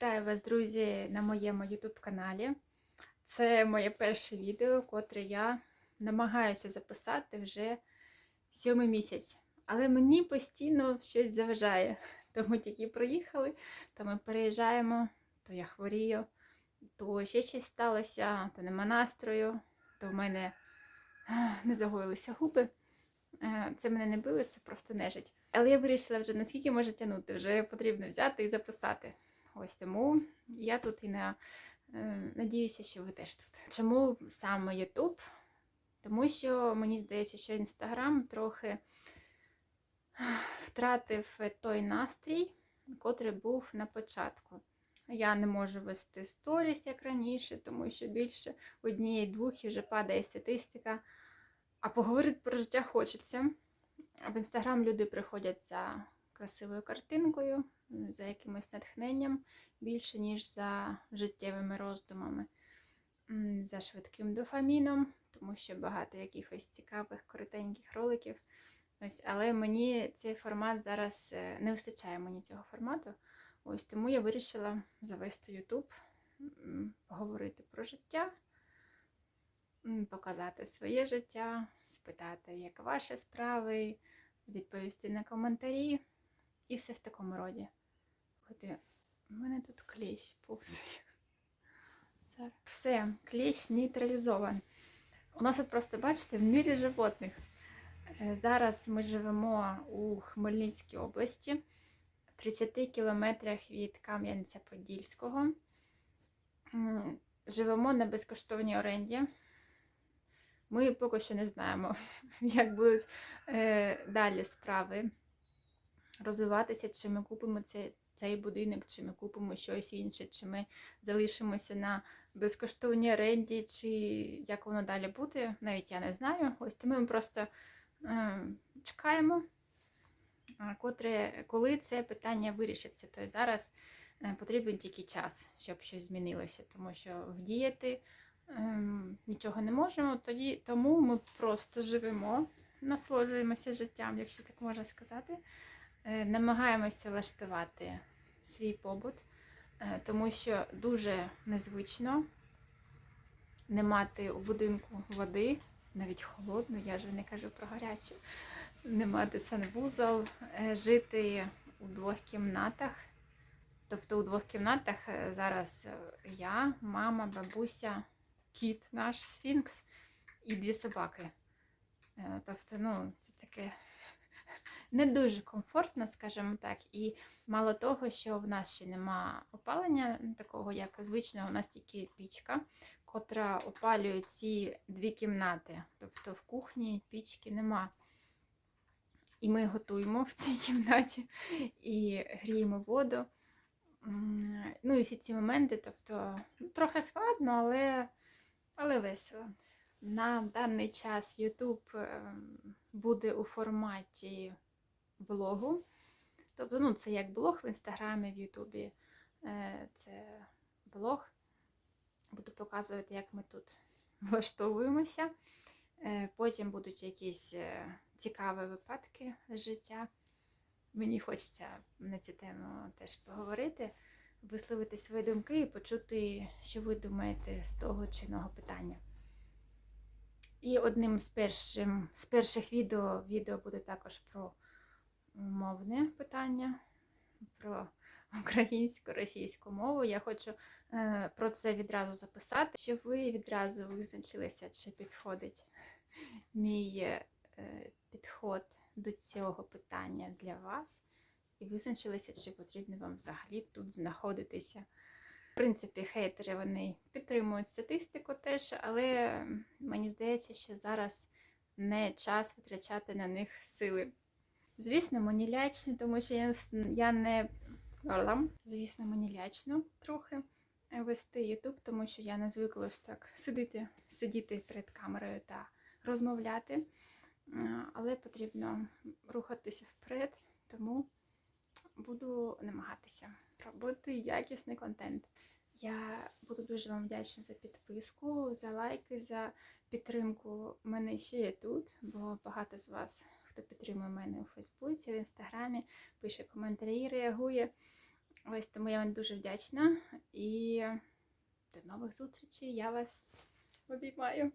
Вітаю вас, друзі, на моєму YouTube каналі. Це моє перше відео, котре я намагаюся записати вже сьомий місяць. Але мені постійно щось заважає. То ми тільки приїхали, то ми переїжджаємо, то я хворію, то ще щось сталося, то нема настрою, то в мене не загоїлися губи. Е, Це мене не били, це просто нежить. Але я вирішила вже наскільки може тягнути, вже потрібно взяти і записати. Ось тому я тут і на, е, надіюся, що ви теж тут. Чому саме YouTube? Тому що мені здається, що Інстаграм трохи втратив той настрій, котрий був на початку. Я не можу вести сторіс, як раніше, тому що більше однієї-двох вже падає статистика. А поговорити про життя хочеться. В інстаграм люди приходять за красивою картинкою, за якимось натхненням, більше, ніж за життєвими роздумами, за швидким дофаміном, тому що багато якихось цікавих, коротеньких роликів. Ось, але мені цей формат зараз е, не вистачає мені цього формату. Ось тому я вирішила завести YouTube, поговорити про життя показати своє життя, спитати, як ваші справи, відповісти на коментарі і все в такому роді. Ходи, у мене тут кліщ повзає. Все, кліщ нейтралізований. У нас тут просто, бачите, в мірі животних. Е, Зараз ми живемо у Хмельницькій області, 30 кілометрах від Кам'янця-Подільського. Живемо на безкоштовній оренді. Ми поки що не знаємо, як будуть е, далі справи розвиватися, чи ми купимо цей, цей будинок, чи ми купимо щось інше, чи ми залишимося на безкоштовній оренді, чи як воно далі буде, навіть я не знаю. Ось тому ми просто е, чекаємо, котре, коли це питання вирішиться. Тобто зараз е, потрібен тільки час, щоб щось змінилося, тому що вдіяти ем, нічого не можемо, тоді тому ми просто живемо, насолоджуємося життям, якщо так можна сказати. Е, намагаємося влаштувати свій побут, е, тому що дуже незвично не мати у будинку води, навіть холодну, я вже не кажу про гарячу, не мати санвузол, е, жити у двох кімнатах. Тобто у двох кімнатах зараз я, мама, бабуся, кіт наш Сфінкс і дві собаки. Тобто, ну, це таке не дуже комфортно, скажімо так. І мало того, що в нас ще нема опалення такого, як звично, у нас тільки пічка, котра опалює ці дві кімнати. Тобто в кухні пічки нема. І ми готуємо в цій кімнаті і гріємо воду. Ну і всі ці моменти, тобто ну, трохи складно, але, але весело. На даний час YouTube ем, буде у форматі блогу. Тобто, ну, це як блог в інстаграмі, в Ютубі. Е, Це блог. Буду показувати, як ми тут влаштовуємося. Е, Потім будуть якісь е, цікаві випадки з життя. Мені хочеться на цю тему теж поговорити, висловити свої думки і почути, що ви думаєте з того чи іного питання. І одним з, першим, з перших відео, відео буде також про мовне питання, про українську, російську мову. Я хочу е, про це відразу записати, щоб ви відразу визначилися, чи підходить мій е, підход до цього питання для вас, і визначилися, чи потрібно вам взагалі тут знаходитися. В принципі, хейтери вони підтримують статистику теж, але мені здається, що зараз не час витрачати на них сили. Звісно, мені лячно, тому що я, я не. Звісно, мені лячно трохи вести YouTube, тому що я не звикла ось так сидіти, сидіти перед камерою та розмовляти. Е, Але потрібно рухатися вперед, тому буду намагатися робити якісний контент. Я буду дуже вам вдячна за підписку, за лайки, за підтримку мене ще є тут, бо багато з вас, хто підтримує мене у Фейсбуці, в Інстаграмі, пише коментарі, реагує. Ось тому я вам дуже вдячна і до нових зустрічей. Я вас обіймаю.